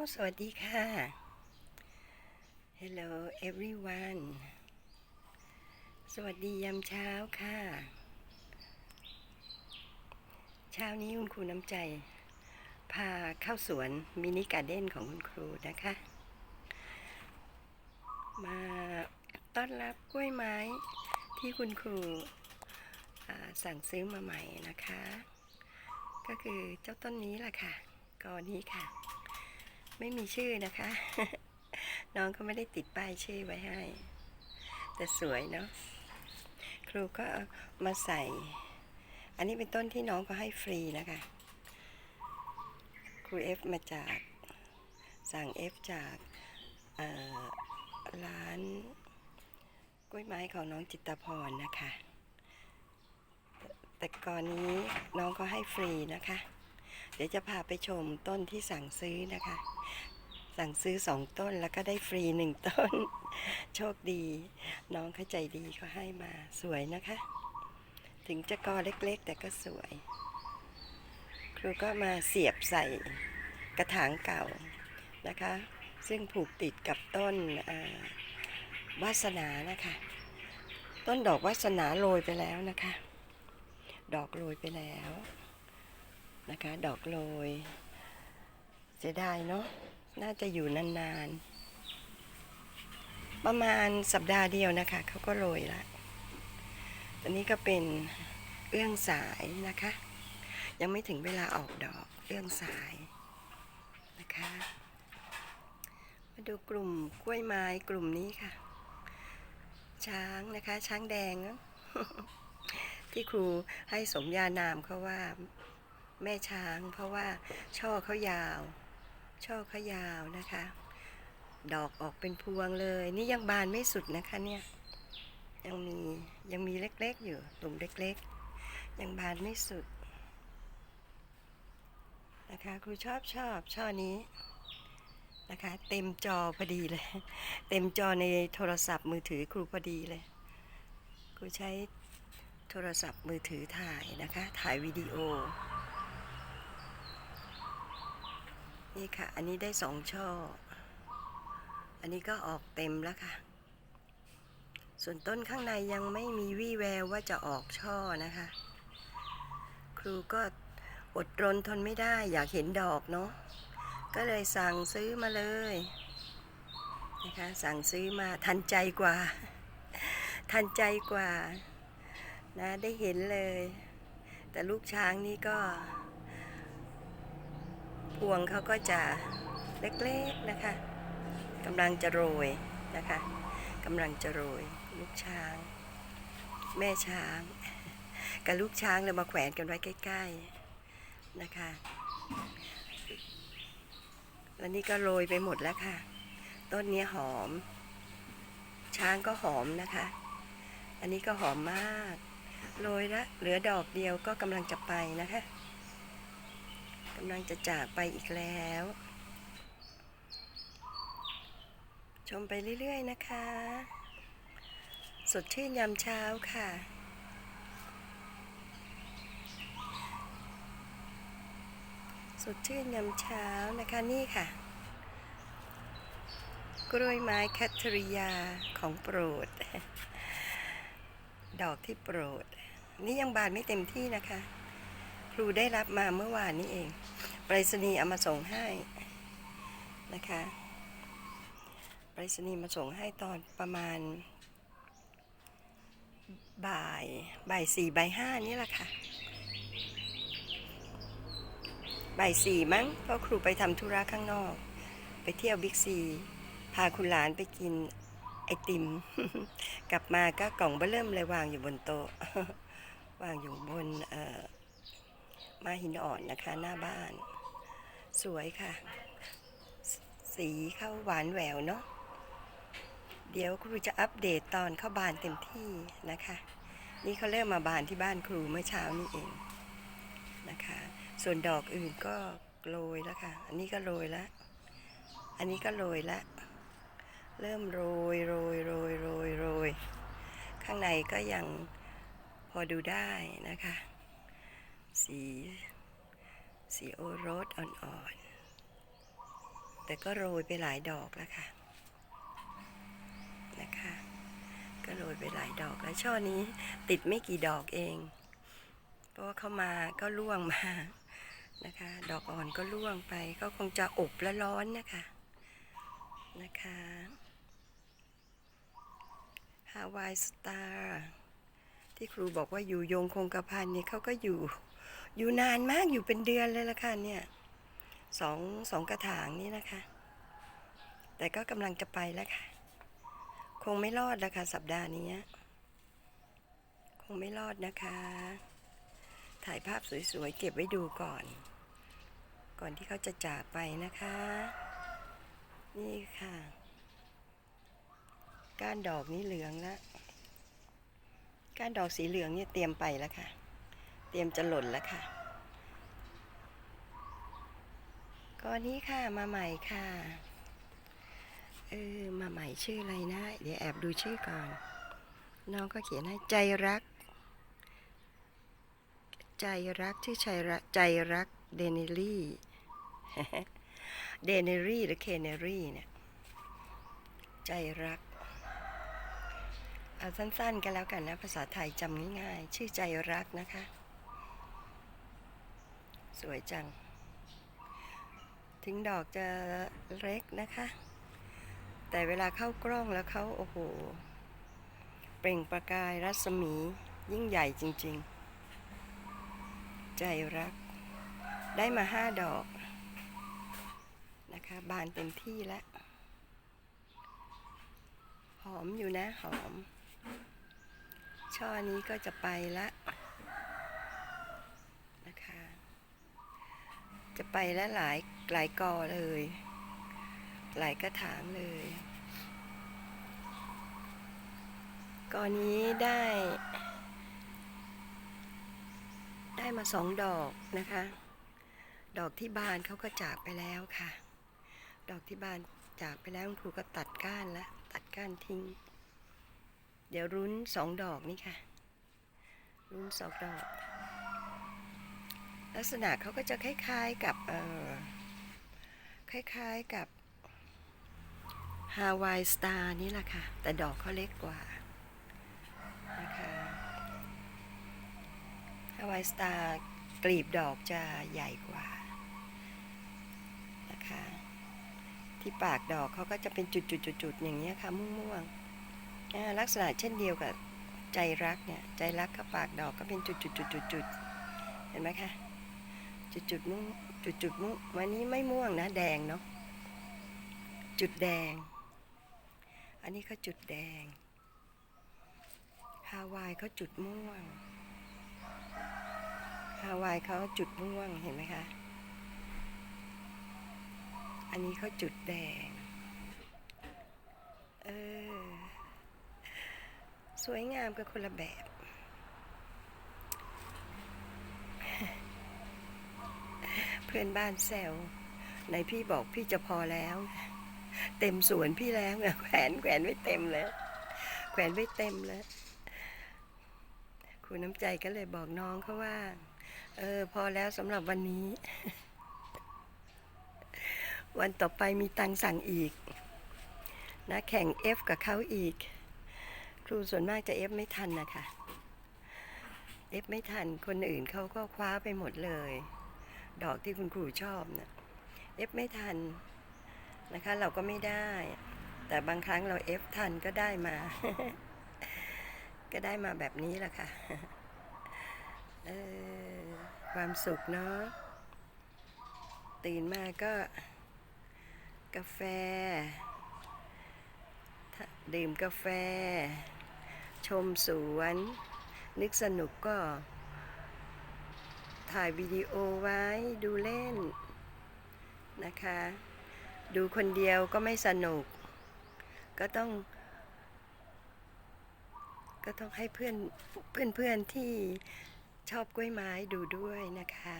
สวัสดีค่ะ Hello everyone สวัสดียามเช้าค่ะ เช้านี้คุณครูน้ำใจ พาเข้าสวนมินิการ์เด้นของคุณครูนะคะ มาต้อนรับกล้วยไม้ที่คุณครูสั่งซื้อมาใหม่นะคะ ก็คือเจ้าต้นนี้แหละค่ะกอนี้ค่ะ ไม่มีชื่อนะคะ น้องก็ไม่ได้ติดป้ายชื่อไว้ให้ แต่สวยเนาะครูก็มาใส่ อันนี้เป็นต้นที่น้องก็ให้ฟรีนะคะ ครูเอฟมาจากสั่งเอฟจากร้านกล้วยไม้ของน้องจิตพรนะคะ แต่ก่อนนี้น้องก็ให้ฟรีนะคะ ดี๋ยวจะพาไปชมต้นที่สั่งซื้อนะคะ สั่งซื้อสองต้นแล้วก็ได้ฟรีหนึ่งต้น โชคดี น้องเข้าใจดีเขาให้มาสวยนะคะ ถึงจะกอเล็กๆ แต่ก็สวย ครูก็มาเสียบใส่กระถางเก่านะคะ ซึ่งผูกติดกับต้นวาสนานะคะ ต้นดอกวาสนาโรยไปแล้วนะคะ ดอกโรยไปแล้ว นะคะ ดอกโรย เสียดายเนาะน่าจะอยู่นานๆ ประมาณสัปดาห์เดียวนะคะเขาก็โรยละตอนนี้ก็เป็นเอื้องสายนะคะ ยังไม่ถึงเวลาออกดอกเอื้องสายนะคะ มาดูกลุ่มกล้วยไม้กลุ่มนี้ค่ะ ช้างนะคะ ช้างแดง ที่ครูให้สมญานามเขาว่า แม่ช้าง เพราะว่าช่อเขายาว ช่อเขายาวนะคะ ดอกออกเป็นพวงเลย นี่ยังบานไม่สุดนะคะเนี่ยยังมียังมีเล็กๆอยู่ตุ่มเล็กๆ ยังบานไม่สุดนะคะครูชอบชอบช่อนี้นะคะเต็มจอพอดีเลย เต็มจอในโทรศัพท์มือถือครูพอดีเลยครูใช้โทรศัพท์มือถือถ่ายนะคะ ถ่ายวิดีโอ นี่ค่ะ อันนี้ได้สองช่อ อันนี้ก็ออกเต็มแล้วค่ะ ส่วนต้นข้างในยังไม่มีวี่แววว่าจะออกช่อนะคะ ครูก็อดรนทนไม่ได้อยากเห็นดอกเนาะ ก็เลยสั่งซื้อมาเลยนะคะ สั่งซื้อมาทันใจกว่า ทันใจกว่านะได้เห็นเลย แต่ลูกช้างนี่ก็ พวงเขาก็จะเล็กๆนะคะกำลังจะโรยนะคะกำลังจะโรยลูกช้าง แม่ช้าง กับลูกช้างเลยมาแขวนกันไว้ใกล้ ๆนะคะแล้วนี่ก็โรยไปหมดแล้วค่ะ ต้นนี้หอม ช้างก็หอมนะคะ อันนี้ก็หอมมาก โรยละเหลือดอกเดียวก็กำลังจะไปนะคะำลังจะจากไปอีกแล้ว ชมไปเรื่อยๆนะคะ สดชื่นยามเช้าค่ะสดชื่นยามเช้านะคะนี่ค่ะ กล้วยไม้แคทเธอริยาของโปรด ดอกที่โปรด นี่ยังบานไม่เต็มที่นะคะ รูได้รับมาเมื่อวานนี้เองไปรษณีย์เอามาส่งให้นะคะไปรษณีย์มาส่งให้ตอนประมาณ บ่ายบ่ายสี่บ่ายห้านี่แหละค่ะบ่ายสี่มั้งเพราะครูไปทำธุระข้างนอก ไปเที่ยวบิ๊กซี พาคุณหลานไปกินไอติม กลับมาก็กล่องเบอร์เริ่มเลยวางอยู่บนโต๊ะ วางอยู่บนเอ่อ มาหินอ่อนนะคะ หน้าบ้าน สวยค่ะ สีเข้าหวานแหววเนาะเดี๋ยวครูจะอัปเดตตอนเข้าบานเต็มที่นะคะ นี่เขาเริ่มมาบานที่บ้านครูเมื่อเช้านี้เองนะคะ ส่วนดอกอื่นก็โรยแล้วค่ะ อันนี้ก็โรยแล้วอันนี้ก็โรยแล้วเริ่มโรยโรยโรยโรยโรยข้างในก็ยังพอดูได้นะคะ สี สีโอรสอ่อนๆ แต่ก็โรยไปหลายดอกแล้วค่ะ นะคะ ก็โรยไปหลายดอกแล้วช่อนี้ติดไม่กี่ดอกเอง เพราะว่าเข้ามาก็ร่วงมานะคะ ดอกอ่อนก็ร่วงไป ก็คงจะอบและร้อนนะคะ นะคะฮาวายสตาร์ที่ครูบอกว่าอยู่ยงคงกระพันเนี่ยเขาก็อยู่ อยู่นานมากอยู่เป็นเดือนเลยละค่ะเนี่ยสองสองกระถางนี่นะคะ แต่ก็กำลังจะไปแล้วค่ะ คงไม่รอดแล้วค่ะสัปดาห์นี้คงไม่รอดนะคะ ถ่ายภาพสวยๆเก็บไว้ดูก่อน ก่อนที่เขาจะจากไปนะคะ นี่ค่ะ ก้านดอกนี้เหลืองแล้วก้านดอกสีเหลืองเนี่ยเตรียมไปแล้วค่ะ เตรียมจะหล่นแล้วค่ะก็นี้ค่ะมาใหม่ค่ะ เออมาใหม่ชื่ออะไรนะ เดี๋ยวแอบดูชื่อก่อน น้องก็เขียนให้ใจรัก ใจรักชื่อใจรักใจรักเดนิลี่เดนิรี่หรือเคเนรี่เนี่ย ใจรัก เอาสั้นๆกันแล้วกันนะ ภาษาไทยจำง่ายๆ ชื่อใจรักนะคะ สวยจัง ถึงดอกจะเล็กนะคะ แต่เวลาเข้ากล้องแล้วเขาโอ้โห เปล่งประกายรัศมียิ่งใหญ่จริง ๆ ใจรัก ได้มาห้าดอก นะคะ บานเต็มที่แล้ว หอมอยู่นะหอม ช่อนี้ก็จะไปละนะคะ จะไปแล้วหลายหลายกอเลย หลายกระถางเลยกอนี้ได้ ได้มาสองดอกนะคะ ดอกที่บานเขาก็จากไปแล้วค่ะ ดอกที่บานจากไปแล้วครูก็ตัดก้านแล้วตัดก้านทิ้ง เดี๋ยวรุ้นสองดอกนี่ค่ะ รุ้นสองดอก ลักษณะเขาก็จะคล้ายๆกับเออคล้ายๆกับฮาวายสตาร์นี่แหละค่ะ แต่ดอกเขาเล็กกว่านะคะฮาวายสตาร์กลีบดอกจะใหญ่กว่านะคะที่ปากดอกเขาก็จะเป็นจุดๆๆๆอย่างเงี้ยค่ะม่วงๆลักษณะเช่นเดียวกับใจรักเนี่ย ใจรักกับปากดอกก็เป็นจุดๆๆๆๆเห็นไหมคะ จุดจุดม่วงจุดจุดม่วงวันนี้ไม่ม่วงนะ แดงเนาะจุดแดง อันนี้เขาจุดแดงฮาวายเขาจุดม่วงฮาวายเขาจุดม่วงเห็นไหมคะ อันนี้เขาจุดแดง เออ สวยงามกับคนละแบบ เพื่อนบ้านแซวในพี่บอกพี่จะพอแล้ว เต็มสวนพี่แล้วแขวนแขวนไว้เต็มเลยแขวนไว้เต็มเลยคุณน้ำใจก็เลยบอกน้องเขาว่า เออ พอแล้วสำหรับวันนี้ วันต่อไปมีตังสั่งอีก นะแข่ง F กับเขาอีก ครูส่วนมากจะ F ไม่ทันนะคะ F ไม่ทันคนอื่นเขาก็คว้าไปหมดเลย ดอกที่คุณครูชอบเนะี่ย F ไม่ทันนะคะเราก็ไม่ได้ แต่บางครั้งเรา F ทันก็ได้มา ก็ได้มาแบบนี้แหละค่ะเออความสุขเนาะตื่นมาก็กาแฟ ดื่มกาแฟ ชมสวน นึกสนุกก็ ถ่ายวิดีโอไว้ดูเล่นนะคะ ดูคนเดียวก็ไม่สนุก ก็ต้อง ก็ต้องให้เพื่อนเพื่อนเพื่อนๆที่ชอบกล้วยไม้ดูด้วยนะคะ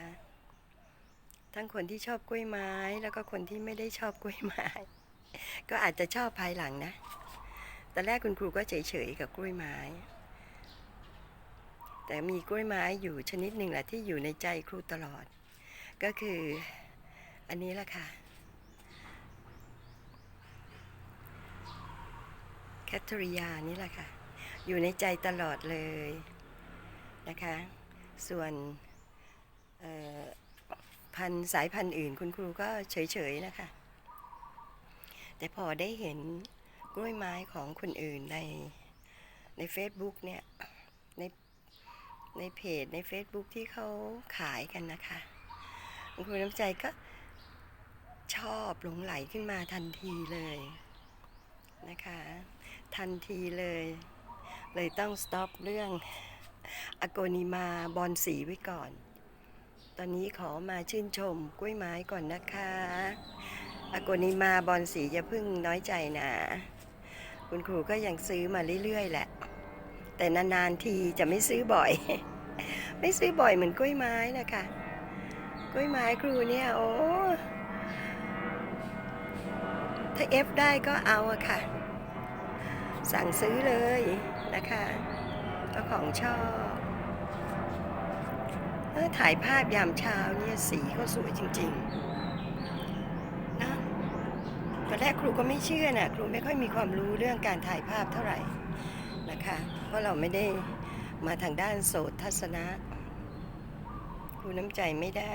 ทั้งคนที่ชอบกล้วยไม้แล้วก็คนที่ไม่ได้ชอบกล้วยไม้ ก็อาจจะชอบภายหลังนะแต่แรกคุณครูก็เฉยๆกับกล้วยไม้ แต่มีกล้วยไม้อยู่ชนิดหนึ่งแหละที่อยู่ในใจครูตลอด ก็คืออันนี้แหละค่ะแคทริยานี่แหละค่ะ อยู่ในใจตลอดเลยนะคะ ส่วนพันสายพันธุ์อื่นคุณครูก็เฉยๆนะคะ แต่พอได้เห็นกล้วยไม้ของคนอื่นในใน Facebook เนี่ยใน ในเพจใน Facebook ที่เขาขายกันนะคะคุณครูน้ำใจก็ชอบหลงไหลขึ้นมาทันทีเลยนะคะ ทันทีเลย เลยต้องสต็อปเรื่องอโกนิมาบอลสีไว้ก่อน ตอนนี้ขอมาชื่นชมกล้วยไม้ก่อนนะคะอโกนิมาบอลสีอย่าพิ่งน้อยใจนะ คุณครูก็ยังซื้อมาเรื่อยๆแหละ แต่นานๆทีจะไม่ซื้อบ่อย ไม่ซื้อบ่อยเหมือนกล้วยไม้นะคะกล้วยไม้ครูเนี่ยโอ้ถ้าเอฟได้ก็เอาอะค่ะ สั่งซื้อเลยนะคะก็ของชอบถ่ายภาพยามเช้าเนี่ยสีเขาสวยจริงๆนะตอนแรกครูก็ไม่เชื่อนะครูไม่ค่อยมีความรู้เรื่องการถ่ายภาพเท่าไหร่ นะคะ เพราะเราไม่ได้มาทางด้านโสตทัศนะครูน้ำใจไม่ได้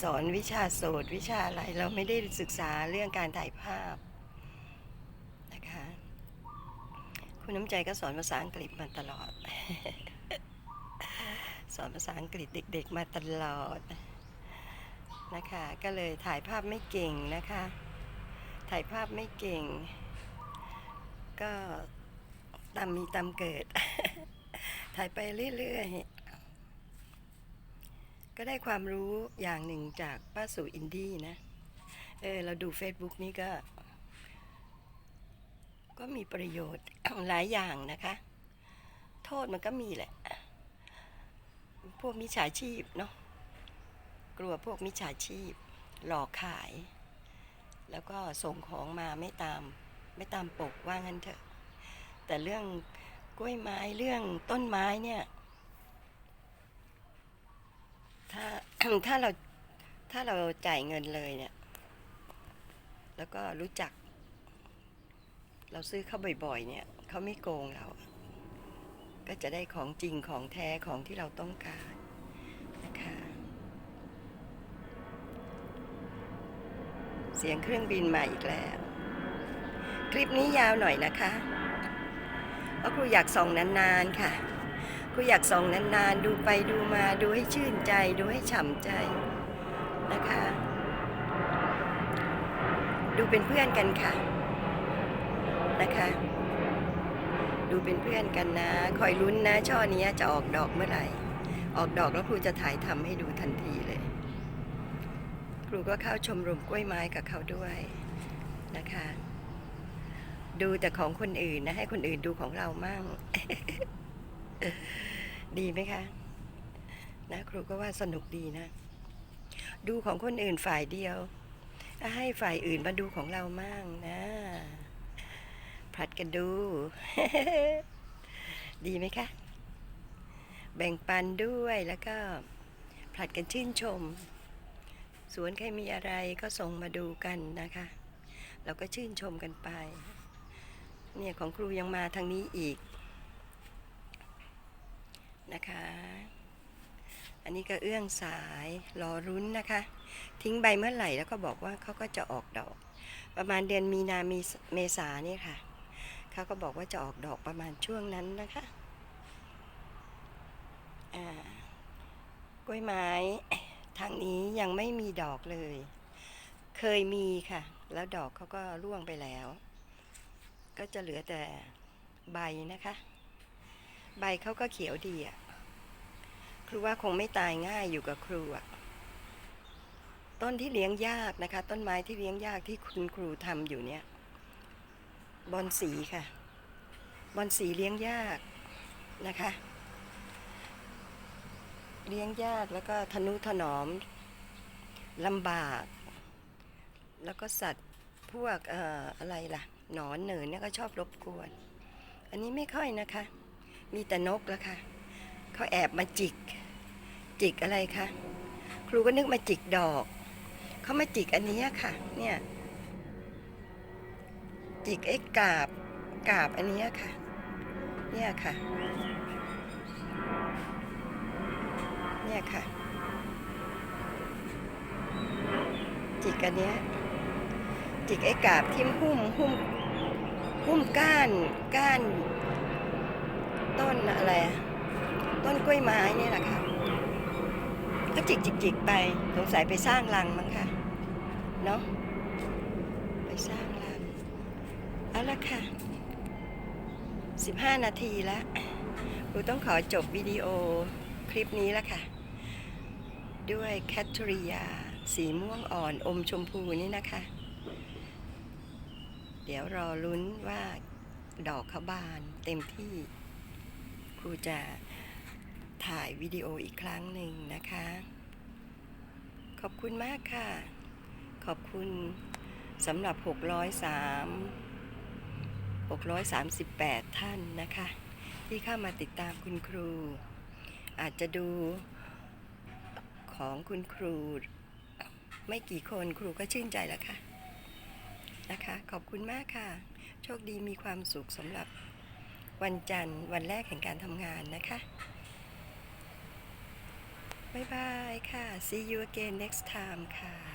สอนวิชาโสตวิชาอะไร เราไม่ได้ศึกษาเรื่องการถ่ายภาพนะคะคุณน้ำใจก็สอนภาษาอังกฤษมาตลอด สอนภาษาอังกฤษเด็ก ๆ มาตลอดนะคะ ก็เลยถ่ายภาพไม่เก่งนะคะ ถ่ายภาพไม่เก่ง ก็ ตามมีตามเกิด ถ่ายไปเรื่อยๆ ก็ได้ความรู้อย่างหนึ่งจากป้าสู่อินดี้นะ เออ เราดู Facebook นี่ก็ ก็มีประโยชน์หลายอย่างนะคะ โทษมันก็มีแหละ พวกมิจฉาชีพเนาะ กลัวพวกมิจฉาชีพ หลอกขาย แล้วก็ส่งของมาไม่ตาม ไม่ตามปกว่างั้นเถอะ แต่เรื่องกล้วยไม้เรื่องต้นไม้เนี่ยถ้าถ้าเราถ้าเราจ่ายเงินเลยเนี่ย แล้วก็รู้จัก เราซื้อเข้าบ่อยๆ เนี่ยเขาไม่โกงเรา ก็จะได้ของจริงของแท้ของที่เราต้องการนะคะเสียงเครื่องบินมาอีกแล้ว คลิปนี้ยาวหน่อยนะคะ เพราะครูอยากส่องนานๆค่ะครูอยากส่องนานๆ ดูไปดูมาดูให้ชื่นใจ ดูให้ฉ่ำใจนะคะ ดูเป็นเพื่อนกันค่ะนะคะ ดูเป็นเพื่อนกันนะ คอยลุ้นนะ ช่อนี้จะออกดอกเมื่อไหร่ ออกดอกแล้วครูจะถ่ายทำให้ดูทันทีเลย ครูก็เข้าชมรมกล้วยไม้กับเขาด้วยนะคะ ดูแต่ของคนอื่นนะ ให้คนอื่นดูของเรามั่ง ดีไหมคะ นะครูก็ว่าสนุกดีนะ ดูของคนอื่นฝ่ายเดียวให้ฝ่ายอื่นมาดูของเรามั่งนะ ผลัดกันดู ดีไหมคะ แบ่งปันด้วยแล้วก็ผลัดกันชื่นชม สวนใครมีอะไรก็ส่งมาดูกันนะคะ เราก็ชื่นชมกันไป เนี่ยของครูยังมาทางนี้อีกนะคะ อันนี้ก็เอื้องสายรอรุ้นนะคะ ทิ้งใบเมื่อไหร่แล้วก็บอกว่าเขาก็จะออกดอก ประมาณเดือนมีนามีเมษาเนี่ยค่ะเขาก็บอกว่าจะออกดอกประมาณช่วงนั้นนะคะกล้วยไม้ทางนี้ยังไม่มีดอกเลย เคยมีค่ะ แล้วดอกเขาก็ร่วงไปแล้ว ก็จะเหลือแต่ใบนะคะ ใบเขาก็เขียวดีอะครูว่าคงไม่ตายง่ายอยู่กับครูอะต้นที่เลี้ยงยากนะคะ ต้นไม้ที่เลี้ยงยากที่คุณครูทำอยู่เนี่ยบอนสีค่ะ บอนสีเลี้ยงยากนะคะ เลี้ยงยากแล้วก็ทนุถนอมลำบาก แล้วก็สัตว์พวกเอ่ออะไรล่ะ หนอนเหนินเนี่ยก็ชอบรบกวน อันนี้ไม่ค่อยนะคะ มีแต่นกแล้วค่ะเขาแอบมาจิก จิกอะไรคะครูก็นึกมาจิกดอก เขามาจิกอันนี้ค่ะ เนี่ย จิกไอ้กาบกาบอันนี้ค่ะ เนี่ยค่ะ เนี่ยค่ะ จิกอันเนี้ยจิกไอ้กาบที่หุ้มหุ้ม หุ้มก้านก้าน ต้นอะไรอะต้นกล้วยไม้เนี่ยแหละค่ะก็จิกจิกจิกไปสงสัยไปสร้างรังมั้งค่ะเนาะไปสร้างรังเอาละค่ะ 15 นาทีแล้วรูต้องขอจบวิดีโอคลิปนี้แล้วค่ะ ด้วยแคทเริยา สีม่วงอ่อนอมชมพูนี่นะคะ เดี๋ยวรอลุ้นว่าดอกเขาบานเต็มที่ ครูจะถ่ายวิดีโออีกครั้งหนึ่งนะคะ ขอบคุณมากค่ะ ขอบคุณสำหรับ 603 638 ท่านนะคะ ที่เข้ามาติดตามคุณครู อาจจะดูของคุณครู ไม่กี่คนครูก็ชื่นใจแล้วค่ะ นะคะ ขอบคุณมากค่ะ โชคดีมีความสุขสำหรับวันจันทร์วันแรกแห่งการทำงานนะคะ บ๊ายบายค่ะ see you again next time ค่ะ